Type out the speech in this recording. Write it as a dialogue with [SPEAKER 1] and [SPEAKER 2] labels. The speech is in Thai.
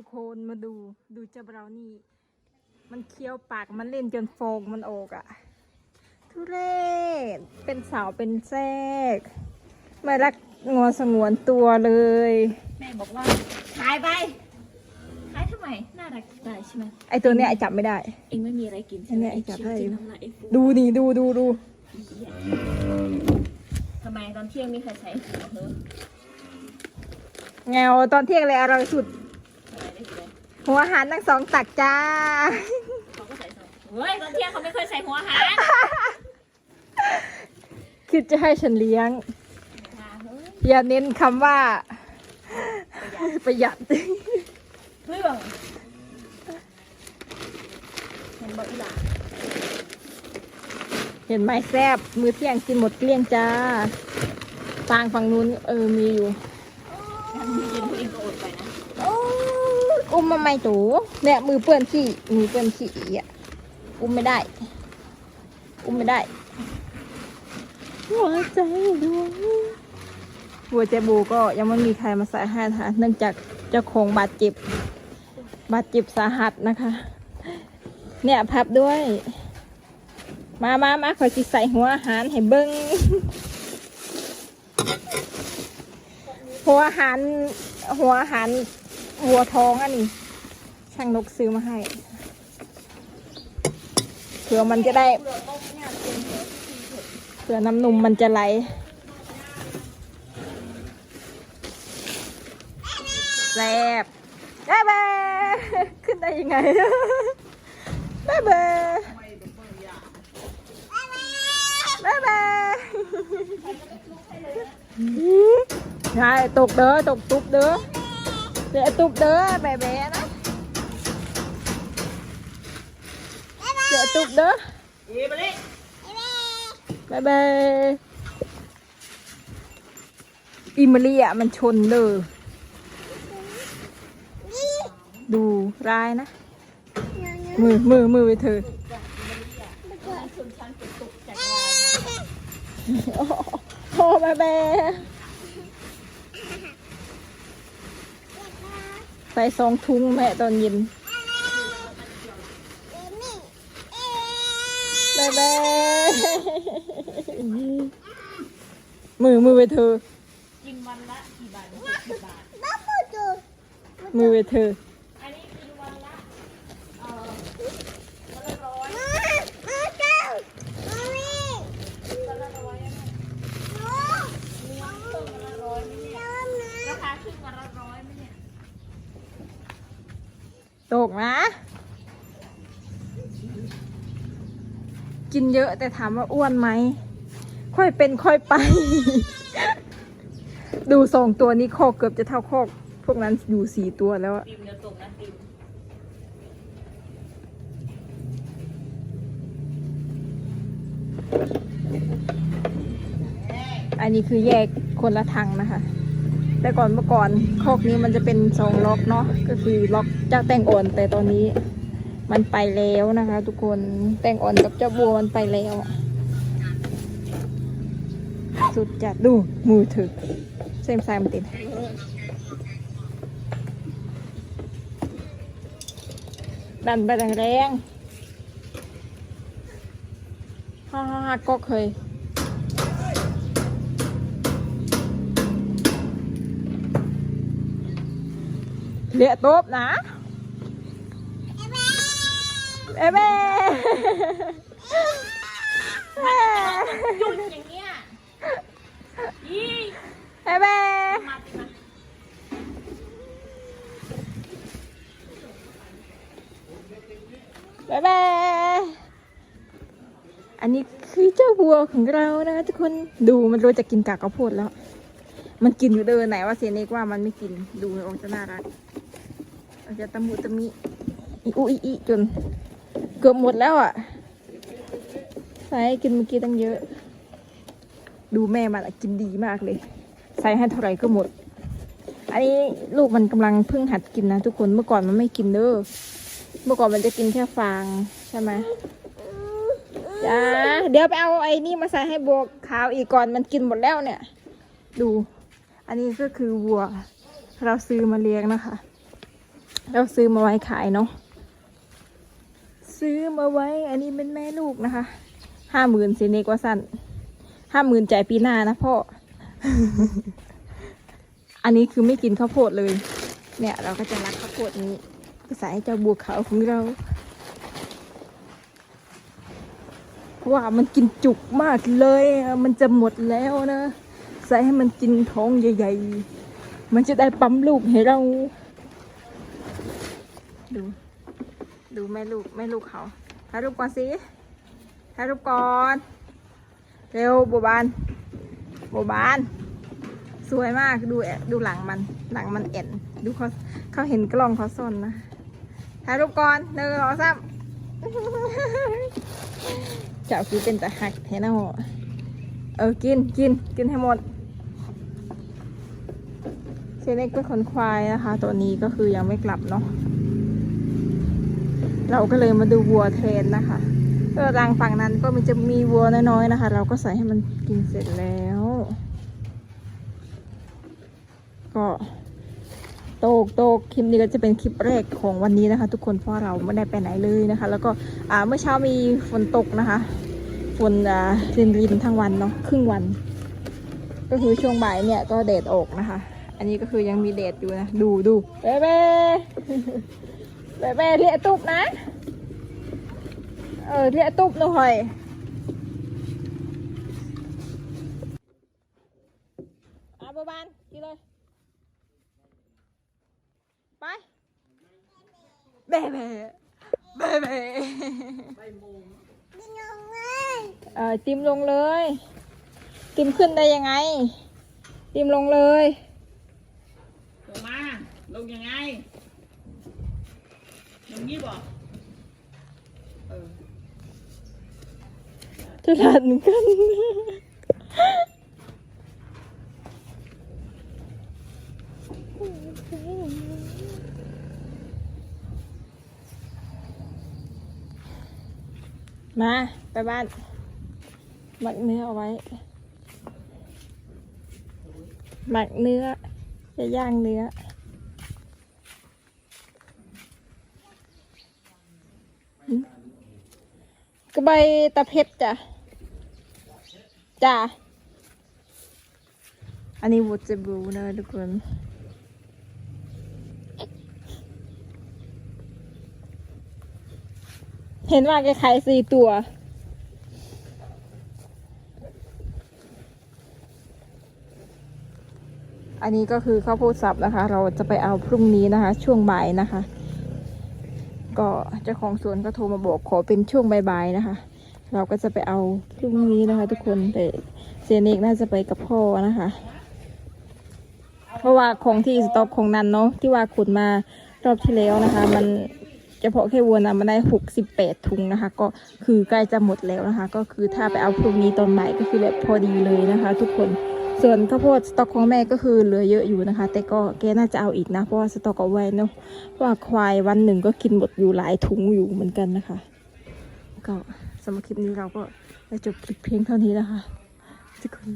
[SPEAKER 1] ทุกคนมาดูดูเจ้าบราวนี่ มันเคี้ยวปากมันเล่นจนโฟองมันออกอะ่ะ ทุเรศเป็นสาวเป็นแทรกไม่รักงอสงวนตัวเลย
[SPEAKER 2] แม่บอกว่าขายไปขายทำไมน่ารักได้ใช่ไหม
[SPEAKER 1] ไอตัวเนี้ยไอจับไม่ได้
[SPEAKER 2] เองไม่มีอะไรกินใช่
[SPEAKER 1] อัน
[SPEAKER 2] ไหม
[SPEAKER 1] เนี้ยไอ้จับได้
[SPEAKER 2] กินน้ำลายไอ้ฟู
[SPEAKER 1] ดูนี่ดูดูดู
[SPEAKER 2] ทำไมตอนเที่ยงมีใครใช้หัวเหรอ
[SPEAKER 1] แงวตอนเที่ยงเลยอร่อยสุด
[SPEAKER 2] ทำไมได้เลย
[SPEAKER 1] หัวอาหารทั้งสองตักจ้า
[SPEAKER 2] เขาก็ใส่ใส่เฮ้ยตอนเที่ยงเขาไม่เคยใส่หัวอาหาร
[SPEAKER 1] คิดจะให้ฉันเลี้ยง
[SPEAKER 2] ค่ะเฮ้ย
[SPEAKER 1] อย่าเน้นคำว่า ประหยัด
[SPEAKER 2] เรื่องเห็นบอกอีหล่า
[SPEAKER 1] เห็นไหมแซบมือเที่ยงกินหมดเกลี้ยงจ้าฟางฝั่งนู้นเออมีอยู่
[SPEAKER 2] ทำเย็นตัวเองก็อดไปนะ
[SPEAKER 1] อุ้มมาไม่ตูเนี่ยมือเปื้อนขี้มือเปื้อนขี้อะอุ้มไม่ได้ อุ้มไม่ได้หัวใจดวงหัวใจบูก็ยังไม่มีใครมาใส่ให้นะคะเนื่องจากเจ้าของบาดเจ็บ บาดเจ็บสาหัสนะคะ เนี่ยพับด้วย มามามาคอยจิใส่หัวอาหารให้เบิ้งหัวอาหารหัวอาหาร วัวท้องอันนี้ ช่างนกซื้อมาให้ เผื่อมันจะได้ เผื่อน้ำนมมันจะไหล แซ่บแบ๊บขึ้นได้ยังไงแบ๊บแบ๊บแบ๊ใช่ตกเด้อตกตุ๊บเด้อ เดี๋ยวตุบเด้อแบ๊ะแบ๊ะนะเดี๋ยวตุบเด้อ
[SPEAKER 2] เอ๊ะมาเลย
[SPEAKER 1] บายบายอิมเลียมันชนเลยดูร้ายนะ มือมือมือไปเธอ
[SPEAKER 2] ชนชั้นเป็นตกจาก
[SPEAKER 1] โอ้โหบายบา ใส่สองทุงแม่ตอนเย็นบายบายมือมือไปเธอ
[SPEAKER 2] กินวันละกี่บาทกี่บาท
[SPEAKER 1] มือไปเธอ
[SPEAKER 2] อันนี้กินวันละเอ่อวันละร้อยวันละร้อยอะมีต้นวันละร้อยไหมเนี่ยราคาขึ้นวันละร้อยไหมเนี่ย
[SPEAKER 1] ตกนะ กินเยอะแต่ถามว่าอ้วนไหม ค่อยเป็นค่อยไป ดูสองตัวนี้คอกเกือบจะเท่าคอก พวกนั้นอยู่สี่ตัวแล้วอะ
[SPEAKER 2] ติมเดี๋ยวตกนะติม
[SPEAKER 1] อันนี้คือแยกคนละทางนะคะ แต่ก่อนเมื่อก่อนคอกนี้มันจะเป็นสองล็อกเนาะก็คือล็อกเจ้าแตงอ่อน แต่ตอนนี้มันไปแล้วนะคะ ทุกคนแตงอ่อนกับเจ้าบัวมันไปแล้ว สุดจัดดูมือถือเส้นสายมันติดดันไปแรงๆฮ่าฮ่าฮ่าก็เคย เละโต๊บนะเอ้แม่
[SPEAKER 2] หยุดอย่างเงี้ยยี่
[SPEAKER 1] เอ้แม่
[SPEAKER 2] มาติมา
[SPEAKER 1] แม่แม่อันนี้คือเจ้าวัวของเรานะคะทุกคนดูมันรู้จะกินกากข้าวโพดแล้ว มันกินอยู่เดินไหนว่าเซนิกว่ามันไม่กินดูออกจะน่ารัก ออกจะตะมุตะมิอีอุอีอีจนเกือบหมดแล้วอะใส่กินเมื่อกี้ตั้งเยอะ ดูแม่มันอะกินดีมากเลย ใส่ให้เท่าไหร่ก็หมด อันนี้ลูกมันกำลังเพิ่งหัดกินนะทุกคนเมื่อก่อนมันไม่กินเด้อเมื่อก่อนมันจะกินแค่ฟางใช่ไหมจ้าเดี๋ยวไปเอาไอ้นี่มาใส่ให้บัวขาวอีกก่อนมันกินหมดแล้วเนี่ย ดู อันนี้ก็คือวัว เราซื้อมาเลี้ยงนะคะ เราซื้อมาไว้ขายเนาะซื้อมาไว้ อันนี้เป็นแม่ลูกนะคะห้าหมื่นเซเนกว่าสั้นห้าหมื่นจ่ายปีหน้านะพ่อ อันนี้คือไม่กินข้าวโพดเลย เนี่ย เราก็จะรักข้าวโพดนี้ไปใส่ให้เจ้าบัวขาวของเราเพราะว่ามันกินจุกมากเลย มันจะหมดแล้วนะ ใส่ให้มันกินท้องใหญ่ ๆ มันจะได้ปั๊มลูกให้เรา ดู ดูแม่ลูกแม่ลูกเขาถ่ายรูปก่อนสิถ่ายรูปก่อน เร็วบัวบานบัวบาน สวยมากดูดูหลังมัน หลังมันเอ็น ดูเขาเขาเห็นกล้องเขาซ่อนนะถ่ายรูปก่อนหนึ่งสองสามเจ้าคือเป็นแต่หักแทนเอาเออ กิน กิน กินให้หมด เซเน็กเป็นคนควายนะคะ ตัวนี้ก็คือยังไม่กลับเนาะ เราก็เลยมาดูวัวแทนนะคะก็รังฝั่งนั้นก็มันจะมีวัวน้อยๆนะคะ เราก็ใส่ให้มันกินเสร็จแล้ว ก็โตกโตกคลิปนี้ก็จะเป็นคลิปแรกของวันนี้นะคะ ทุกคนเพราะเราไม่ได้ไปไหนเลยนะคะ แล้วก็อ่าเมื่อเช้ามีฝนตกนะคะฝนอ่ารินรินทั้งวันเนาะครึ่งวัน ก็คือช่วงบ่ายเนี่ยก็แดดออกนะคะ อันนี้ก็คือยังมีแดดอยู่นะ ดูดูเบ๊เบ๊ เบ๊เบ๊เรียกตุบนะเออเรียกตุบหน่อยอาบานกินเลยไปเบ๊เบ๊เบ๊เบ๊เออติมลงเลยติมขึ้นได้ยังไงติมลงเลย
[SPEAKER 2] ลงมา ลงยังไง ลงนี้บอกเออ
[SPEAKER 1] จะทันกันมา ไปบ้านหมักเนื้อเอาไว้หมักเนื้อ จะย่างเนื้อ กระใบตะเพ็ดจ้ะ จ้ะ อันนี้วูดจะบลูนะทุกคนเห็นว่าแกขายสี่ตัว อันนี้ก็คือข้าวโพดสับนะคะ เราจะไปเอาพรุ่งนี้นะคะ ช่วงบ่ายนะคะ ก็เจ้าของสวนก็โทรมาบอกขอเป็นช่วงบ่ายๆนะคะ เราก็จะไปเอาพรุ่งนี้นะคะ ทุกคนแต่เซนเอกน่าจะไปกับพ่อนะคะ เพราะว่าของที่สต็อกของนันเนาะที่ว่าขุดมารอบที่แล้วนะคะ มันเฉพาะแค่วัวนะมันได้หกสิบแปดถุงนะคะ ก็คือใกล้จะหมดแล้วนะคะ ก็คือถ้าไปเอาพรุ่งนี้ตอนใหม่ก็คือแบบพอดีเลยนะคะ ทุกคน ส่วนข้าวโพดสต็อกของแม่ก็คือเหลือเยอะอยู่นะคะ แต่ก็แกน่าจะเอาอีกนะ เพราะว่าสต็อกเอาไว้เนาะว่าควายวันหนึ่งก็กินหมดอยู่หลายถุงอยู่เหมือนกันนะคะ ก็สำหรับคลิปนี้เราก็จะจบคลิปเพียงเท่านี้นะคะทุกคน